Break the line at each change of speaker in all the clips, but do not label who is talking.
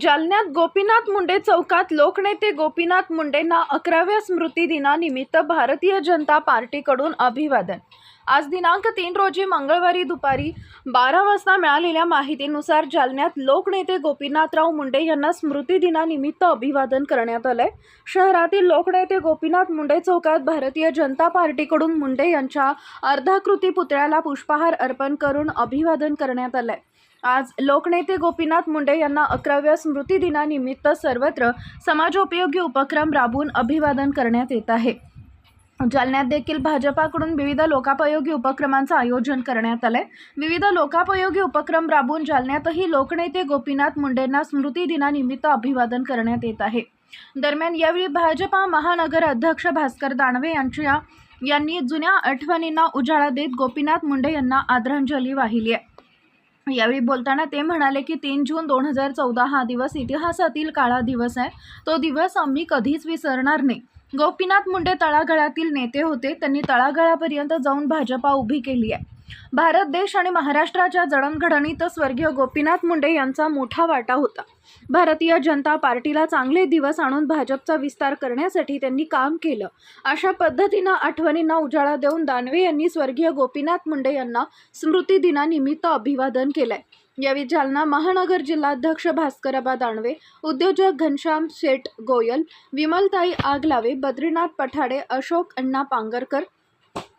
जालन्यात गोपीनाथ मुंडे चौकात लोकनेते गोपीनाथ मुंडेंना अकराव्या स्मृती दिनानिमित्त भारतीय जनता पार्टीकडून अभिवादन. आज दिनांक तीन रोजी मंगळवारी दुपारी बारा वाजता मिळालेल्या माहितीनुसार जालन्यात लोकनेते गोपीनाथराव मुंडे यांना स्मृती दिनानिमित्त अभिवादन करण्यात आलंय. शहरातील लोकनेते गोपीनाथ मुंडे चौकात भारतीय जनता पार्टीकडून मुंडे यांच्या अर्धाकृती पुतळ्याला पुष्पहार अर्पण करून अभिवादन करण्यात आलंय. आज लोकनेते गोपीनाथ मुंडे यांना अकराव्या स्मृती दिनानिमित्त सर्वत्र समाजोपयोगी उपक्रम राबवून अभिवादन करण्यात येत आहे. जालन्यात देखील भाजपाकडून विविध लोकापयोगी उपक्रमांचं आयोजन करण्यात आलंय. विविध लोकापयोगी उपक्रम राबवून जालन्यातही लोकनेते गोपीनाथ मुंडेंना स्मृती दिनानिमित्त अभिवादन करण्यात येत आहे. दरम्यान यावेळी भाजपा महानगर अध्यक्ष भास्कर दानवे यांच्या यांनी जुन्या आठवणींना उजाळा देत गोपीनाथ मुंडे यांना आदरांजली वाहिली आहे. यावेळी बोलताना ते म्हणाले की तीन जून दोन हजार चौदा हा दिवस इतिहासातील काळा दिवस आहे. तो दिवस आम्ही कधीच विसरणार नाही. गोपीनाथ मुंडे तळागाळातील नेते होते. त्यांनी तळागाळापर्यंत जाऊन भाजपा उभी केली आहे. भारत देश आणि महाराष्ट्राच्या जडणघडणीत स्वर्गीय गोपीनाथ मुंडे यांचा मोठा वाटा होता. भारतीय जनता पार्टीला चांगले दिवस आणून भाजपचा विस्तार करण्यासाठी त्यांनी काम केलं. अशा पद्धतीनं आठवणींना उजाळा देऊन दानवे यांनी स्वर्गीय गोपीनाथ मुंडे यांना स्मृती दिनानिमित्त अभिवादन केलंय. यावेळी जालना महानगर जिल्हाध्यक्ष भास्करबा दानवे उद्योजक घनश्याम शेठ गोयल विमलताई आगलावे बद्रीनाथ पठाडे अशोक अण्णा पांगरकर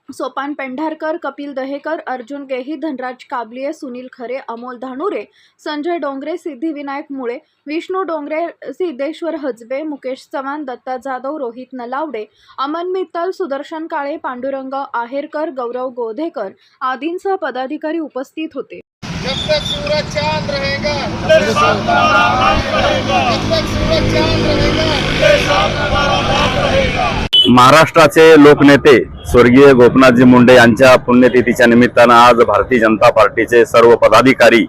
सोपान पेंढारकर कपिल दहेकर अर्जुन गेही धनराज काबलिये सुनील खरे अमोल धानुरे संजय डोंगरे सिद्धिविनायक मुळे विष्णू डोंगरे सिद्धेश्वर हजबे मुकेश चव्हाण दत्ता जाधव रोहित नलावडे अमन मित्तल सुदर्शन काळे पांडुरंग आहेरकर गौरव गोधेकर आदींसह पदाधिकारी उपस्थित होते
जब तक सूरज चांद रहेगा जब तक सूरज चांद रहेगा
महाराष्ट्राचे लोकनेते स्वर्गीय गोपनाथजी मुंडे यांच्या पुण्यतिथीच्या निमित्तानं आज भारतीय जनता पार्टीचे सर्व पदाधिकारी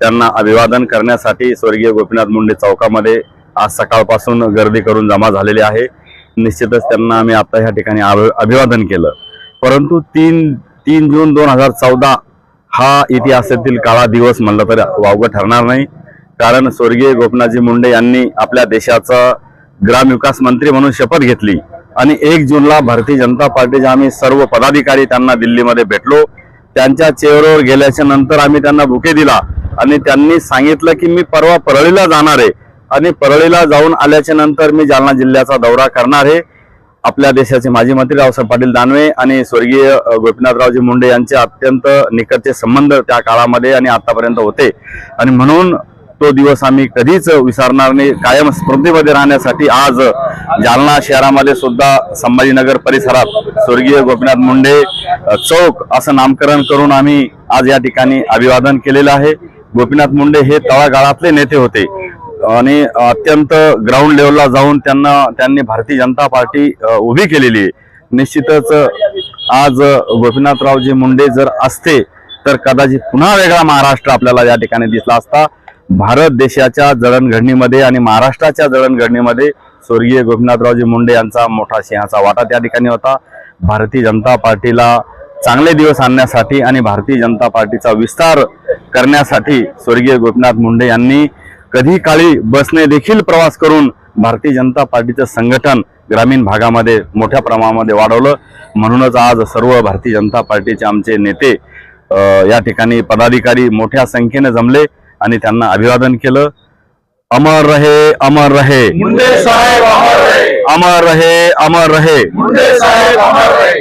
त्यांना अभिवादन करण्यासाठी स्वर्गीय गोपीनाथ मुंडे चौकामध्ये आज सकाळपासून गर्दी करून जमा झालेली आहे. निश्चितच त्यांना आम्ही आता ह्या ठिकाणी अभिवादन केलं. परंतु तीन तीन जून दोन हजार चौदा हा इतिहासातील काळा दिवस म्हणलं तर वावगं ठरणार नाही. कारण स्वर्गीय गोपनाथजी मुंडे यांनी आपल्या देशाचा ग्रामविकास मंत्री म्हणून शपथ घेतली. आणि एक जूनला भारतीय जनता पार्टीचे आम्ही सर्व पदाधिकारी त्यांना दिल्लीमध्ये भेटलो. त्यांच्या चेहऱ्यावर गेल्याच्यानंतर आम्ही त्यांना बुके दिला. आणि त्यांनी सांगितलं की मी परवा परळीला जाणार आहे. आणि परळीला जाऊन आल्याच्यानंतर मी जालना जिल्ह्याचा दौरा करणार आहे. आपल्या देशाचे माजी मंत्री रावसाहेब पाटील दानवे आणि स्वर्गीय गोपीनाथरावजी मुंडे यांचे अत्यंत निकटचे संबंध त्या काळामध्ये आणि आतापर्यंत होते. आणि म्हणून तो दिवस आम्ही कधीच विसरणार नाही. कायम स्मृतीमध्ये राहण्यासाठी आज जालना शहरामध्ये सुद्धा संभाजीनगर परिसरात स्वर्गीय गोपीनाथ मुंडे चौक असं नामकरण करून आम्ही आज या ठिकाणी अभिवादन केलेलं आहे. गोपीनाथ मुंडे हे तळागाळातले नेते होते. आणि अत्यंत ग्राउंड लेवलला जाऊन त्यांना त्यांनी भारतीय जनता पार्टी उभी केलेली आहे. निश्चितच आज गोपीनाथरावजी मुंडे जर असते तर कदाचित पुन्हा वेगळा महाराष्ट्र आपल्याला या ठिकाणी दिसला असता. भारत देशाच्या जडणघडणीमध्ये आणि महाराष्ट्राच्या जडणघडणीमध्ये स्वर्गीय गोपीनाथरावजी मुंडे यांचा मोठा सिंहाचा वाटा त्या ठिकाणी होता. भारतीय जनता पार्टीला चांगले दिवस आणण्यासाठी आणि भारतीय जनता पार्टीचा विस्तार करण्यासाठी स्वर्गीय गोपीनाथ मुंडे यांनी कधी काळी बसने देखील प्रवास करून भारतीय जनता पार्टीचं संघटन ग्रामीण भागामध्ये मोठ्या प्रमाणामध्ये वाढवलं. म्हणूनच आज सर्व भारतीय जनता पार्टीचे आमचे नेते या ठिकाणी पदाधिकारी मोठ्या संख्येने जमले. आणि त्यांना अभिवादन केलं. अमर रहे अमर रहे.
मुंडे साहेब अमर रहे.
अमर रहे अमर रहे.
मुंडे साहेब अमर रहे.